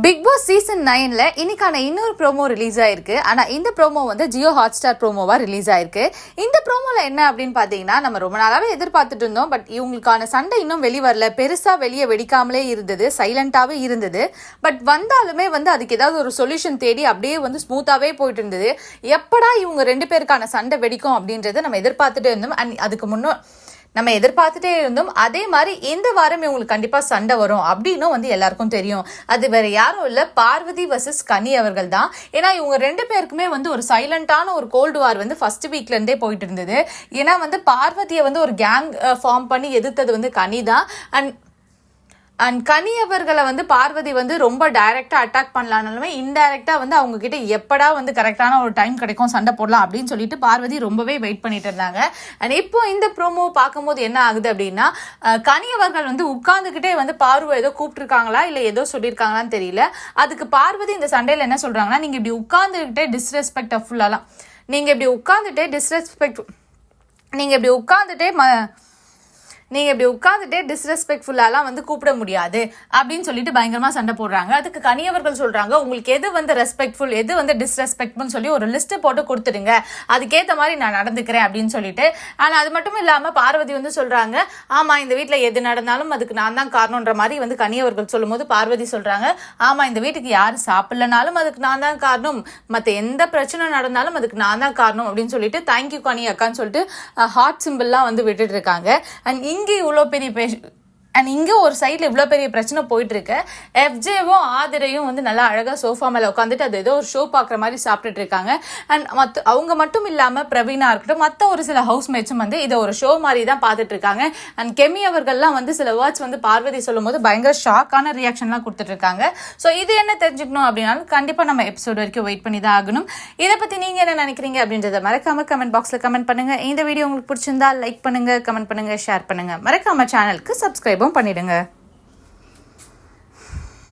Big Boss season நைனில் இன்னைக்கான இன்னொரு ப்ரோமோ ரிலீஸ் ஆயிருக்கு. ஆனால் இந்த ப்ரோமோ வந்து ஜியோ ஹாட் ஸ்டார் ப்ரோமோவாக ரிலீஸ் ஆயிருக்கு. இந்த ப்ரோமோவில் என்ன அப்படின்னு பார்த்தீங்கன்னா நம்ம ரொம்ப நாளாகவே எதிர்பார்த்துட்டு இருந்தோம். பட் இவங்களுக்கான சண்டை இன்னும் வெளி வரல. பெருசாக வெளியே வெடிக்காமலே இருந்தது. சைலண்ட்டாகவே இருந்தது. பட் வந்தாலுமே வந்து அதுக்கு ஏதாவது ஒரு சொல்யூஷன் தேடி அப்படியே வந்து ஸ்மூத்தாகவே போயிட்டு இருந்தது. எப்படா இவங்க ரெண்டு பேருக்கான சண்டை வெடிக்கும் அப்படின்றத நம்ம எதிர்பார்த்துட்டு இருந்தோம். அண்ட் அதுக்கு முன்னோ நம்ம எதிர்பார்த்துட்டே இருந்தோம் அதே மாதிரி இந்த வாரம் இவங்களுக்கு கண்டிப்பாக சண்டை வரும் அப்படின்னும் வந்து எல்லாருக்கும் தெரியும். அது வேற யாரும் இல்லை. பார்வதி வர்சஸ் கனி அவர்கள் தான். ஏன்னா இவங்க ரெண்டு பேருக்குமே வந்து ஒரு சைலண்டான ஒரு கோல்டு வார் வந்து ஃபர்ஸ்ட் வீக்ல இருந்தே போயிட்டு இருந்தது. ஏன்னா வந்து பார்வதியை வந்து ஒரு கேங் ஃபார்ம் பண்ணி எதிர்த்தது வந்து கனி தான். அண்ட் அண்ட் கனியவர்களை வந்து பார்வதி வந்து ரொம்ப டைரெக்டாக அட்டாக் பண்ணலானாலுமே இன்டைரக்டாக வந்து அவங்க கிட்ட எப்படா வந்து கரெக்டான ஒரு டைம் கிடைக்கும் சண்டை போடலாம் அப்படின்னு சொல்லிட்டு பார்வதி ரொம்பவே வெயிட் பண்ணிட்டு இருந்தாங்க. அண்ட் இப்போ இந்த ப்ரோமோ பார்க்கும்போது என்ன ஆகுது அப்படின்னா கனியவர்கள் வந்து உட்காந்துக்கிட்டே வந்து பார்வை ஏதோ கூப்பிட்டுருக்காங்களா இல்லை ஏதோ சொல்லியிருக்காங்களான்னு தெரியல. அதுக்கு பார்வதி இந்த சண்டையில் என்ன சொல்கிறாங்கன்னா நீங்கள் இப்படி உட்காந்துக்கிட்டே டிஸ்ரெஸ்பெக்ட் ஃபுல்லாலாம் நீங்கள் இப்படி உட்காந்துட்டே டிஸ்ரெஸ்பெக்ட் நீங்கள் இப்படி உட்காந்துட்டே ம நீங்கள் இப்படி உட்காந்துட்டே டிஸ்ரெஸ்பெக்ட்ஃபுல்லாலாம் வந்து கூப்பிட முடியாது அப்படின்னு சொல்லிட்டு பயங்கரமாக சண்டை போடுறாங்க. அதுக்கு கனியவர்கள் சொல்கிறாங்க உங்களுக்கு எது வந்து ரெஸ்பெக்ட்ஃபுல் எது வந்து டிஸ்ரெஸ்பெக்ட்னு சொல்லி ஒரு லிஸ்ட் போட்டு கொடுத்துடுங்க. அதுக்கேற்ற மாதிரி நான் நடந்துக்கிறேன் அப்படின்னு சொல்லிட்டு. ஆனால் அது மட்டும் இல்லாமல் பார்வதி வந்து சொல்கிறாங்க ஆமாம் இந்த வீட்டில் எது நடந்தாலும் அதுக்கு நான் தான் காரணம்ன்ற மாதிரி வந்து கனியவர்கள் சொல்லும்போது பார்வதி சொல்கிறாங்க ஆமாம் இந்த வீட்டுக்கு யார் சாப்பிட்லனாலும் அதுக்கு நான் தான் காரணம். மற்ற எந்த பிரச்சனை நடந்தாலும் அதுக்கு நான் தான் காரணம் அப்படின்னு சொல்லிட்டு தேங்க்யூ கனி அக்கான்னு சொல்லிட்டு ஹார்ட் சிம்பிள்லாம் வந்து விட்டுட்டு இருக்காங்க. அண்ட் இங்கே இவ்வளோ பெரிய பேஷ் அண்ட் இங்கே ஒரு சைடில் இவ்வளோ பெரிய பிரச்சனை போயிட்டு இருக்கு எஃப்ஜேவும் ஆதிரையும் வந்து நல்லா அழகாக சோஃபா மேலே உட்காந்துட்டு அது ஏதோ ஒரு ஷோ பார்க்குற மாதிரி சாப்பிட்டுட்டு இருக்காங்க அண்ட் மற்ற அவங்க மட்டும் இல்லாமல் பிரவீனா இருக்கட்டும் மற்ற ஒரு சில ஹவுஸ்மேட்ஸும் வந்து இதை ஒரு ஷோ மாதிரி தான் பார்த்துட்டு இருக்காங்க அண்ட் கெமி அவர்கள்லாம் வந்து சில வேர்ட்ஸ் வந்து பார்வதி சொல்லும்போது பயங்கர ஷாக்கான ரியாக்ஷன்லாம் கொடுத்துட்ருக்காங்க. ஸோ இது என்ன தெரிஞ்சுக்கணும் அப்படின்னாலும் கண்டிப்பாக நம்ம எபிசோட் வரைக்கும் வெயிட் பண்ணி தான் ஆகணும். இதை பற்றி நீங்கள் என்ன நினைக்கிறீங்க அப்படின்றத மறக்காமல் கமெண்ட் பாக்ஸில் கமெண்ட் பண்ணுங்கள் இந்த வீடியோ உங்களுக்கு பிடிச்சிருந்தா லைக் பண்ணுங்கள் கமெண்ட் பண்ணுங்கள் ஷேர் பண்ணுங்கள் மறக்காம சேனலுக்கு சப்ஸ்கிரைபும் பண்ணிடுங்க.